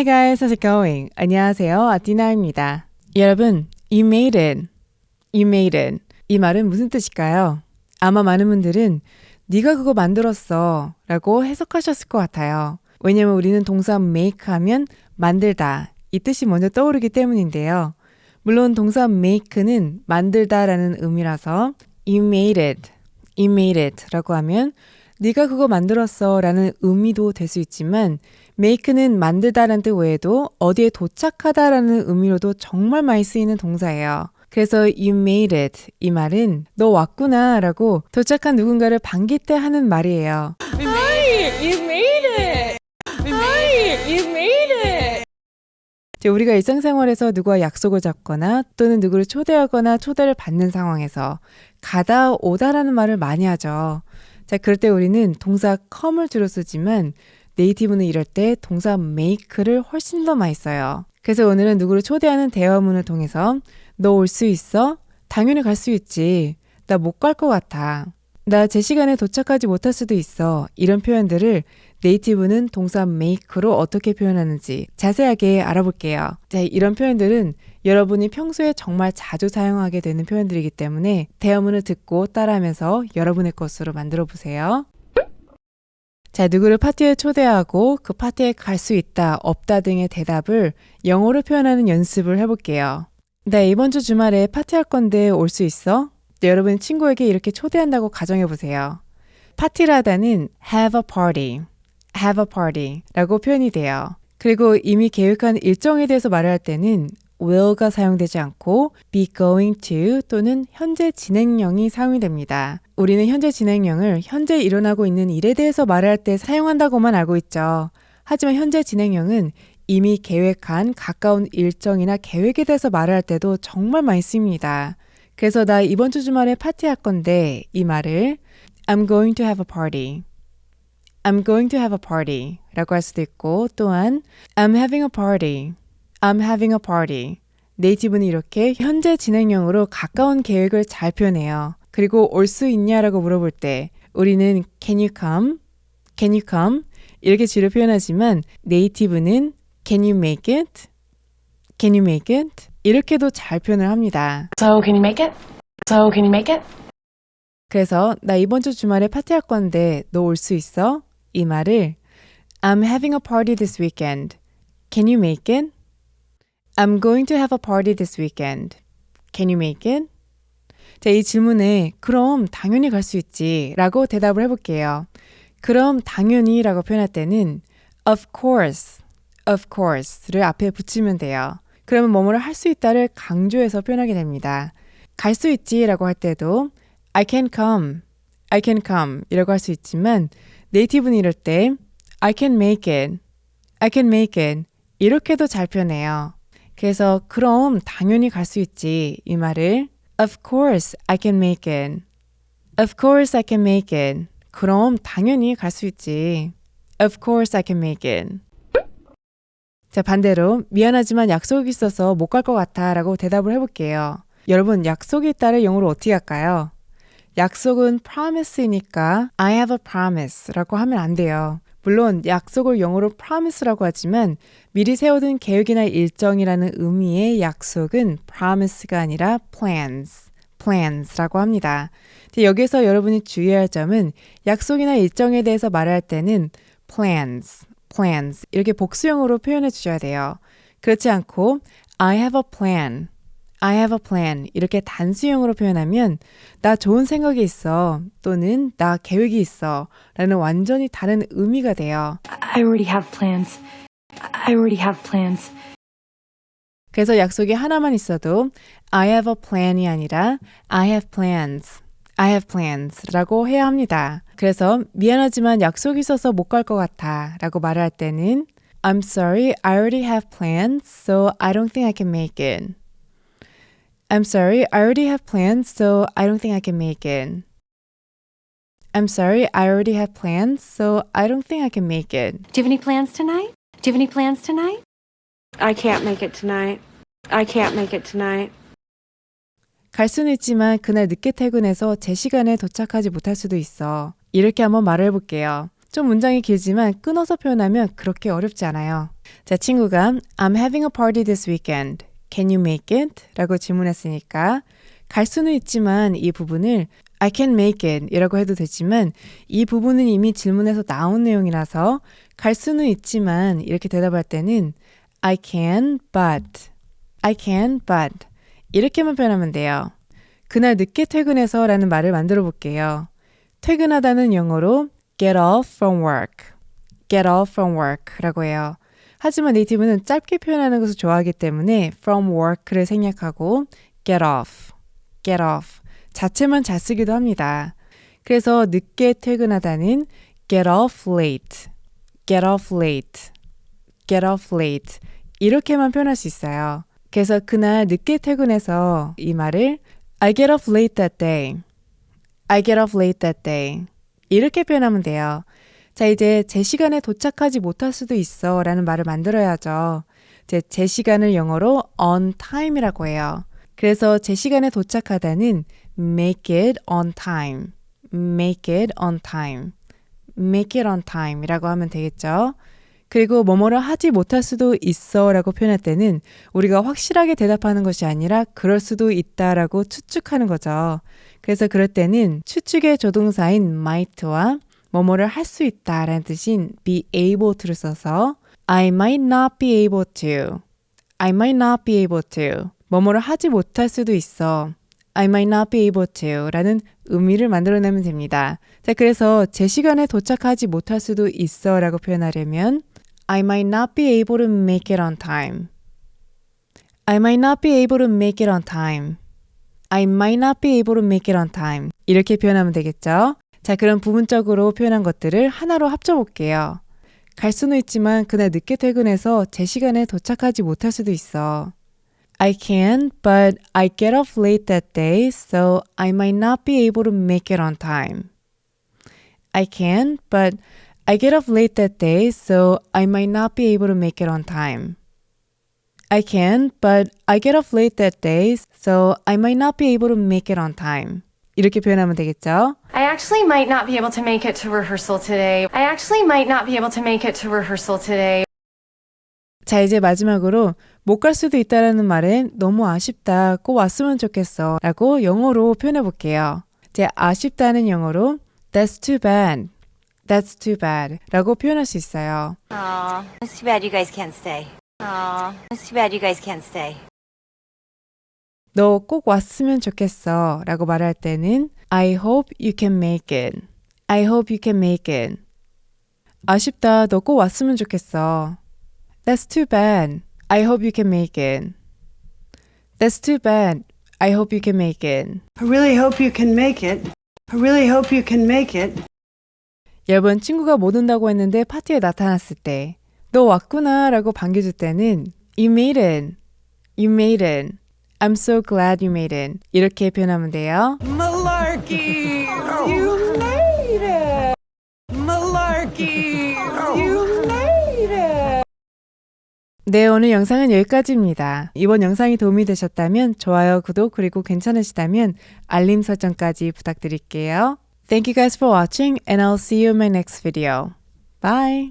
Hi guys, how's it going? 안녕하세요, 아티나입니다. 여러분, you made it. You made it. 이 말은 무슨 뜻일까요? 아마 많은 분들은 네가 그거 만들었어 라고 해석하셨을 것 같아요. 왜냐면 우리는 동사 make 하면 만들다 이 뜻이 먼저 떠오르기 때문인데요. 물론 동사 make는 만들다라는 의미라서 you made it, you made it 라고 하면 네가 그거 만들었어 라는 의미도 될 수 있지만 make는 만들다라는 뜻 외에도 어디에 도착하다라는 의미로도 정말 많이 쓰이는 동사예요. 그래서 you made it 이 말은 너 왔구나 라고 도착한 누군가를 반길 때 하는 말이에요. Hi, you made it. Hi, you made it. 이제 우리가 일상생활에서 누구와 약속을 잡거나 또는 누구를 초대하거나 초대를 받는 상황에서 가다 오다라는 말을 많이 하죠. 자, 그럴 때 우리는 동사 come을 주로 쓰지만 네이티브는 이럴 때 동사 make를 훨씬 더 많이 써요. 그래서 오늘은 누구를 초대하는 대화문을 통해서 너 올 수 있어? 당연히 갈 수 있지. 나 못 갈 것 같아. 나 제 시간에 도착하지 못할 수도 있어. 이런 표현들을 네이티브는 동사 make로 어떻게 표현하는지 자세하게 알아볼게요. 자, 이런 표현들은 여러분이 평소에 정말 자주 사용하게 되는 표현들이기 때문에 대화문을 듣고 따라하면서 여러분의 것으로 만들어 보세요. 자, 누구를 파티에 초대하고 그 파티에 갈 수 있다, 없다 등의 대답을 영어로 표현하는 연습을 해볼게요. 나 이번 주 주말에 파티할 건데 올 수 있어? 네, 여러분 친구에게 이렇게 초대한다고 가정해 보세요. 파티를 하다는 have a party, have a party 라고 표현이 돼요. 그리고 이미 계획한 일정에 대해서 말을 할 때는 will가 사용되지 않고 be going to 또는 현재 진행형이 사용이 됩니다. 우리는 현재 진행형을 현재 일어나고 있는 일에 대해서 말을 할때 사용한다고만 알고 있죠. 하지만 현재 진행형은 이미 계획한 가까운 일정이나 계획에 대해서 말을 할 때도 정말 많이 씁니다. 그래서 나 이번 주 주말에 파티할 건데 이 말을 I'm going to have a party. I'm going to have a party 라고 할 수도 있고 또한 I'm having a party. I'm having a party. 네이티브는 이렇게 현재 진행형으로 가까운 계획을 잘 표현해요. 그리고 올 수 있냐라고 물어볼 때 우리는 can you come? can you come? 이렇게 주로 표현하지만 네이티브는 can you make it? can you make it? 이렇게도 잘 표현을 합니다. So, can you make it? So, can you make it? 그래서 나 이번 주 주말에 파티할 건데 너 올 수 있어? 이 말을 I'm having a party this weekend. Can you make it? I'm going to have a party this weekend. Can you make it? 자, 이 질문에 그럼 당연히 갈 수 있지 라고 대답을 해볼게요. 그럼 당연히 라고 표현할 때는 of course, of course를 앞에 붙이면 돼요. 그러면 뭐뭐를 할 수 있다를 강조해서 표현하게 됩니다. 갈 수 있지 라고 할 때도 I can come, I can come 이라고 할 수 있지만 네이티브는 이럴 때 I can make it, I can make it 이렇게도 잘 표현해요. 그래서 그럼 당연히 갈 수 있지 이 말을 Of course I can make it. Of course I can make it. 그럼 당연히 갈 수 있지. Of course I can make it. 자, 반대로 미안하지만 약속이 있어서 못 갈 것 같아 라고 대답을 해볼게요. 여러분, 약속이 있다를 영어로 어떻게 할까요? 약속은 promise이니까 I have a promise 라고 하면 안 돼요. 물론 약속을 영어로 promise라고 하지만 미리 세워둔 계획이나 일정이라는 의미의 약속은 promise가 아니라 plans, plans라고 합니다. 여기서 여러분이 주의해야 할 점은 약속이나 일정에 대해서 말할 때는 plans, plans 이렇게 복수형으로 표현해 주셔야 돼요. 그렇지 않고 I have a plan, I have a plan 이렇게 단수형으로 표현하면 나 좋은 생각이 있어 또는 나 계획이 있어 라는 완전히 다른 의미가 돼요. I already have plans. I already have plans. 그래서 약속이 하나만 있어도 I have a plan이 아니라 I have plans. I have plans 라고 해야 합니다. 그래서 미안하지만 약속이 있어서 못 갈 것 같아 라고 말을 할 때는 I'm sorry, I already have plans, so I don't think I can make it. I'm sorry, I already have plans, so I don't think I can make it. I'm sorry, I already have plans, so I don't think I can make it. Do you have any plans tonight? Do you have any plans tonight? I can't make it tonight. I can't make it tonight. 갈 수는 있지만 그날 늦게 퇴근해서 제 시간에 도착하지 못할 수도 있어. 이렇게 한번 말을 해볼게요. 좀 문장이 길지만 끊어서 표현하면 그렇게 어렵지 않아요. 자, 친구가 I'm having a party this weekend. Can you make it? 라고 질문했으니까 갈 수는 있지만 이 부분을 I can make it 이라고 해도 되지만 이 부분은 이미 질문에서 나온 내용이라서 갈 수는 있지만 이렇게 대답할 때는 I can but I can but 이렇게만 표현하면 돼요. 그날 늦게 퇴근해서 라는 말을 만들어 볼게요. 퇴근하다는 영어로 get off from work, get off from work 라고 해요. 하지만 네이티브는 짧게 표현하는 것을 좋아하기 때문에 from work를 생략하고 get off, get off 자체만 잘 쓰기도 합니다. 그래서 늦게 퇴근하다는 get off late, get off late, get off late 이렇게만 표현할 수 있어요. 그래서 그날 늦게 퇴근해서 이 말을 I get off late that day. I get off late that day. 이렇게 표현하면 돼요. 자, 이제 제 시간에 도착하지 못할 수도 있어 라는 말을 만들어야죠. 제, 제 시간을 영어로 on time이라고 해요. 그래서 제 시간에 도착하다는 make it on time. make it on time. make it on time 이라고 하면 되겠죠. 그리고 뭐뭐를 하지 못할 수도 있어 라고 표현할 때는 우리가 확실하게 대답하는 것이 아니라 그럴 수도 있다 라고 추측하는 거죠. 그래서 그럴 때는 추측의 조동사인 might와 뭐뭐를 할 수 있다라는 뜻인 be able to를 써서 I might not be able to. I might not be able to. 뭐뭐를 하지 못할 수도 있어. I might not be able to 라는 의미를 만들어내면 됩니다. 자, 그래서 제 시간에 도착하지 못할 수도 있어 라고 표현하려면 I might not be able to make it on time. I might not be able to make it on time. I might not be able to make it on time. 이렇게 표현하면 되겠죠? 자, 그럼 부분적으로 표현한 것들을 하나로 합쳐볼게요. 갈 수는 있지만 그날 늦게 퇴근해서 제 시간에 도착하지 못할 수도 있어. I can, but I get off late that day, so I might not be able to make it on time. I can, but I get off late that day, so I might not be able to make it on time. I can, but I get off late that day, so I might not be able to make it on time. 이렇게 표현하면 되겠죠? I actually might not be able to make it to rehearsal today. I actually might not be able to make it to rehearsal today. 자, 이제 마지막으로 못 갈 수도 있다라는 말엔 너무 아쉽다, 꼭 왔으면 좋겠어 라고 영어로 표현해 볼게요. 제 아쉽다는 영어로 That's too bad. That's too bad 라고 표현할 수 있어요. Aw, it's too bad you guys can't stay. Aw, it's too bad you guys can't stay. 너 꼭 왔으면 좋겠어 라고 말할 때는 I hope you can make it. I hope you can make it. 아쉽다, 너 꼭 왔으면 좋겠어. That's too bad. I hope you can make it. That's too bad. I hope you can make it. I really hope you can make it. I really hope you can make it. 여러분 친구가 못 온다고 했는데 파티에 나타났을 때 너 왔구나 라고 반겨줄 때는 You made it. You made it. I'm so glad you made it. 이렇게 표현하면 돼요. Malarkey! You made it! Malarkey! You made it! 네, 오늘 영상은 여기까지입니다. 이번 영상이 도움이 되셨다면 좋아요, 구독, 그리고 괜찮으시다면 알림 설정까지 부탁드릴게요. Thank you guys for watching and I'll see you in my next video. Bye!